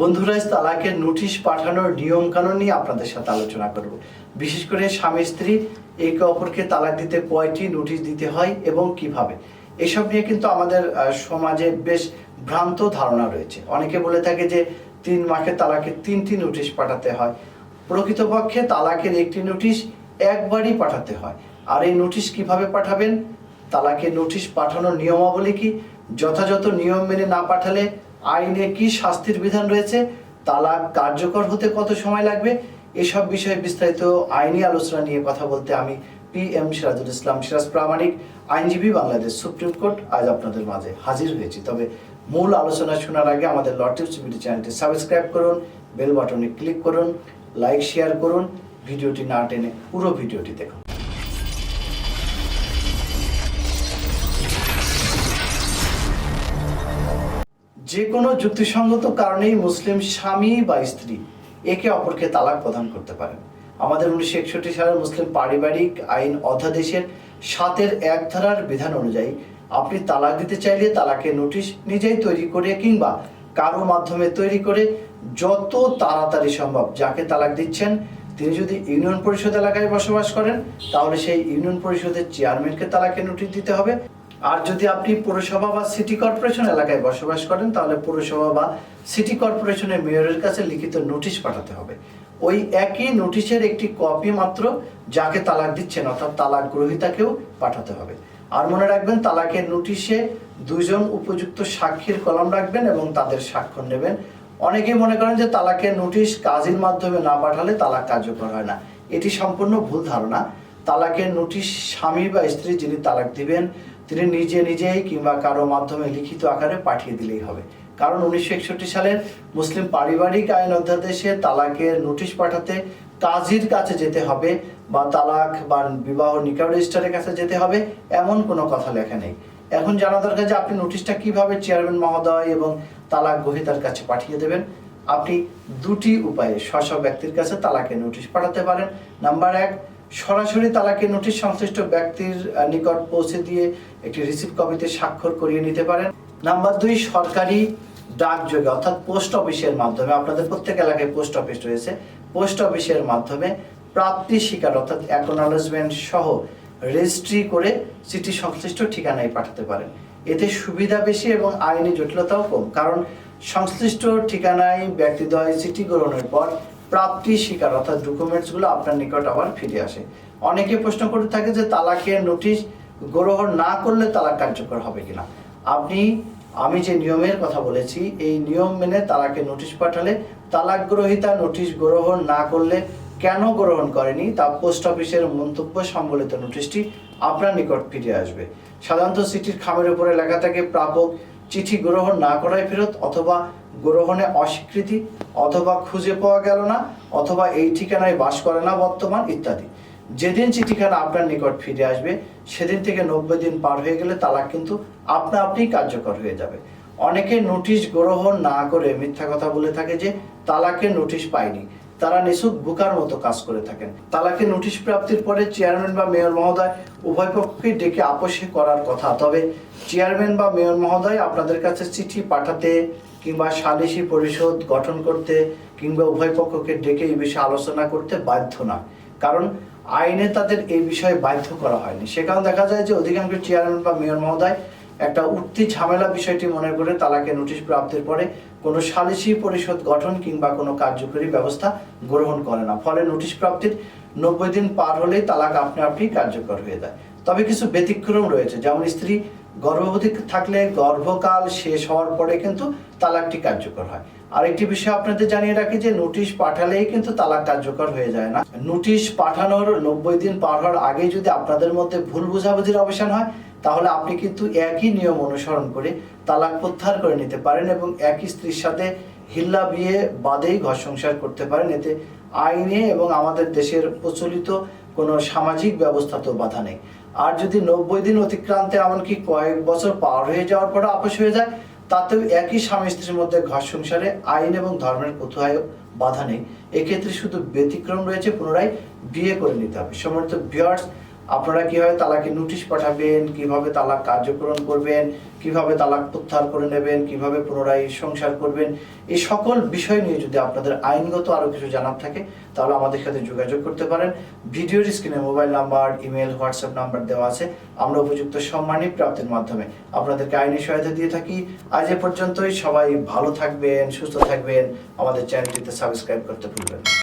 বন্ধুরা তালাকের নোটিশ পাঠানোর নিয়ম কানুন নিয়ে আপনাদের সাথে আলোচনা করব। বিশেষ করে স্বামী স্ত্রী, একে অপরকে তালাক দিতে কয়টি নোটিশ দিতে হয় এবং কীভাবে? এসব নিয়ে কিন্তু আমাদের সমাজে বেশ ভ্রান্ত ধারণা রয়েছে। অনেকে বলে থাকে যে তিন মাসে তালাকের তিনটি নোটিশ পাঠাতে হয়। প্রকৃতপক্ষে তালাকের একটি নোটিশ একবারই পাঠাতে হয়। আর এই নোটিশ কীভাবে পাঠাবেন? তালাকের নোটিশ পাঠানোর নিয়মাবলী কি? যথাযথ নিয়ম মেনে না পাঠালে আইনে কি শাস্তির বিধান রয়েছে, তালাক কার্যকর হতে কত সময় লাগবে, এসব বিষয়ে বিস্তারিত আইনি আলোচনা নিয়ে কথা বলতে আমি পি এম সিরাজুল ইসলাম। সিরাজ প্রামাণিক, আইনজীবী বাংলাদেশ সুপ্রিম কোর্ট, আজ আপনাদের মাঝে হাজির হয়েছি। তবে মূল আলোচনা শোনার আগে আমাদের লটিভস ভিডিও চ্যানেলটি সাবস্ক্রাইব করুন, বেল বাটনে ক্লিক করুন, লাইক, শেয়ার করুন, ভিডিওটি না টেনে পুরো ভিডিওটি দেখুন। যে কোনো যুক্তিসঙ্গত কারণেই মুসলিম স্বামী বা স্ত্রী একে অপরকে তালাক প্রদান করতে পারেন আমাদের উনিশশো একষট্টি সালের মুসলিম পারিবারিক আইন অধ্যাদেশের সাতের এক ধারার বিধান অনুযায়ী, আপনি তালাক দিতে চাইলে তালাকের নোটিশ নিজেই তৈরি করে কিংবা কারও মাধ্যমে তৈরি করে যত তাড়াতাড়ি সম্ভব যাকে তালাক দিচ্ছেন, তিনি যদি ইউনিয়ন পরিষদ এলাকায় বসবাস করেন, তাহলে সেই ইউনিয়ন পরিষদের চেয়ারম্যানকে তালাকের নোটিশ দিতে হবে। আর যদি আপনি পৌরসভা বা সিটি কর্পোরেশন এলাকায় বসবাস করেন, তাহলে পৌরসভা বা সিটি কর্পোরেশনের মেয়রের কাছে লিখিত নোটিশ পাঠাতে হবে। ওই একই নোটিশের একটি কপি মাত্র যাকে তালাক দিচ্ছেন, অর্থাৎ তালাক গ্রহীতাকেও পাঠাতে হবে। আর মনে রাখবেন, তালাকের নোটিশে দুজন উপযুক্ত সাক্ষীর কলম রাখবেন এবং তাদের স্বাক্ষর নেবেন। অনেকেই মনে করেন যে তালাকের নোটিশ কাজীর মাধ্যমে না পাঠালে তালাক কার্যকর হয় না। এটি সম্পূর্ণ ভুল ধারণা। তালাকের নোটিশ স্বামী বা স্ত্রী যিনি তালাক দিবেন তিনি নিজে নিজেই কিংবা কারও মাধ্যমে লিখিত আকারে পাঠিয়ে দিলেই হবে। কারণ উনিশশো একষট্টি সালের মুসলিম পারিবারিক আইন অধ্যাদেশে তালাকের নোটিশ পাঠাতে কাজীর কাছে যেতে হবে বা তালাক বা বিবাহ নিকা রেজিস্টারের কাছে যেতে হবে, এমন কোনো কথা লেখা নেই। এখন জানা দরকার যে আপনি নোটিশটা কীভাবে চেয়ারম্যান মহোদয় এবং তালাক গ্রহীতার কাছে পাঠিয়ে দেবেন। আপনি দুটি উপায়ে স্ব ব্যক্তির কাছে তালাকের নোটিশ পাঠাতে পারেন। নাম্বার এক সরাসরি তালাকের নোটিশ সংশ্লিষ্ট ব্যক্তির নিকট পৌঁছে দিয়ে একটি রিসিভ কপিতে স্বাক্ষর করিয়ে নিতে পারেন। নাম্বার দুই, সরকারি ডাকযোগে, অর্থাৎ পোস্ট অফিসের মাধ্যমে, আপনাদের প্রত্যেক এলাকায় পোস্ট অফিস রয়েছে। পোস্ট অফিসের মাধ্যমে প্রাপ্তি স্বীকার অর্থাৎ অ্যাকনোলেজমেন্ট সহ রেজিস্ট্রি করে চিঠি সংশ্লিষ্ট ঠিকানায় পাঠাতে পারেন। এতে সুবিধা বেশি এবং আইনি জটিলতাও কম, কারণ সংশ্লিষ্ট ঠিকানায় ব্যক্তিদ্বয় চিঠি গ্রহণের পর প্রাপ্তি স্বীকার অর্থাৎ ডকুমেন্টসগুলো আপনার নিকট আবার ফিরে আসে। অনেকে প্রশ্ন করে থাকে যে, তালাকের নোটিশ গ্রহণ না করলে তালাক কার্যকর হবে কিনা? আপনি, আমি যে নিয়মের কথা বলেছি, এই নিয়ম মেনে তালাকে নোটিশ পাঠালে তালাক গ্রহীতা নোটিশ গ্রহণ না করলে কেন গ্রহণ করেনি? তা পোস্ট অফিসের মন্তব্য সম্বলিত নোটিশটি আপনার নিকট ফিরে আসবে। সাধারণত চিঠির খামের উপরে লেখা থাকে, প্রাপক চিঠি গ্রহণ না করায় ফেরত অথবা গ্রহণে অস্বীকৃতি অথবা খুঁজে পাওয়া গেল না, অথবা এই ঠিকানায় বাস করে না বর্তমান, ইত্যাদি। যেদিন চিঠিখানা আপনার নিকট ফিরে আসবে, সেদিন থেকে নব্বই দিন পার হয়ে গেলে তালাক কিন্তু আপনা আপনি কার্যকর হয়ে যাবে। অনেকে নোটিশ গ্রহণ না করে মিথ্যা কথা বলে থাকে যে তালাকের নোটিশ পায়নি। তারা নিছক বুকার মতো কাজ করে থাকেন। তালাকের নোটিশ প্রাপ্তির পরে চেয়ারম্যান বা মেয়র মহোদয় উভয় পক্ষকে ডেকে আপোষে করার কথা। তবে চেয়ারম্যান বা মেয়র মহোদয় আপনাদের কাছে চিঠি পাঠাতে কিংবা সালিসি পরিষদ গঠন করতে কিংবা উভয় পক্ষকে ডেকে এই বিষয়ে আলোচনা করতে বাধ্য না। কারণ আইনে তাদের এই বিষয়ে বাধ্য করা হয়নি। সে কারণে দেখা যায় যে অধিকাংশ চেয়ারম্যান বা মেয়র মহোদয় একটা উঠতি ঝামেলা বিষয়টি মনে করে তালাকে নোটিশ প্রাপ্তির পরে কোনো সালিসি পরিষদ গঠন কিংবা কোনো কার্যকরী ব্যবস্থা গ্রহণ করে না। ফলে নোটিশ প্রাপ্তির নব্বই দিন পার হলেই তালাক আপনি আপনি কার্যকর হয়ে যায়। তবে কিছু ব্যতিক্রম রয়েছে। যেমন স্ত্রী গর্ভবতী থাকলে গর্ভকাল শেষ হওয়ার পরে কিন্তু তালাকটি কার্যকর হয়। আরেকটি বিষয় আপনাদের জানিয়ে রাখি যে নোটিশ পাঠালেই কিন্তু তালাক কার্যকর হয়ে যায় না। নোটিশ পাঠানোর নব্বই দিন পার হওয়ার আগে যদি আপনাদের মধ্যে ভুল বোঝাবুঝির অবসান হয় তাহলে আপনি কিন্তু একই নিয়ম অনুসরণ করে তালাক প্রত্যাহার করে নিতে পারেন এবং একই স্ত্রীর সাথে হিল্লা বিয়ে বাদেই ঘর সংসার করতে পারেন। এতে আইনে এবং আমাদের দেশের প্রচলিত কোনো সামাজিক ব্যবস্থাতেও বাধা নেই। আর যদি নব্বই দিন অতিক্রান্তে এমনকি কয়েক বছর পার হয়ে যাওয়ার পরে আপোষ হয়ে যায়, তাতেও একই স্বামী স্ত্রীর মধ্যে ঘর সংসারে আইন এবং ধর্মের কোথায় বাধা নেই। এক্ষেত্রে শুধু ব্যতিক্রম রয়েছে, পুনরায় বিয়ে করে নিতে হবে। সম্মানিত ভিউয়ার্স আপনারা কীভাবে তালাকে নোটিশ পাঠাবেন, কীভাবে তালাক কার্যক্রম করবেন, কীভাবে তালাক প্রত্যাহার করে নেবেন, কীভাবে পুনরায় সংসার করবেন, এই সকল বিষয় নিয়ে যদি আপনাদের আইনগত আরও কিছু জানার থাকে, তাহলে আমাদের সাথে যোগাযোগ করতে পারেন। ভিডিওর স্ক্রিনে mobile number email WhatsApp number দেওয়া আছে। আমরা উপযুক্ত সম্মানী প্রাপ্তির মাধ্যমে আপনাদেরকে আইনি সহায়তা দিয়ে থাকি। আজ এ পর্যন্তই। সবাই ভালো থাকবেন, সুস্থ থাকবেন। আমাদের চ্যানেলটিতে সাবস্ক্রাইব করতে ভুলবেন।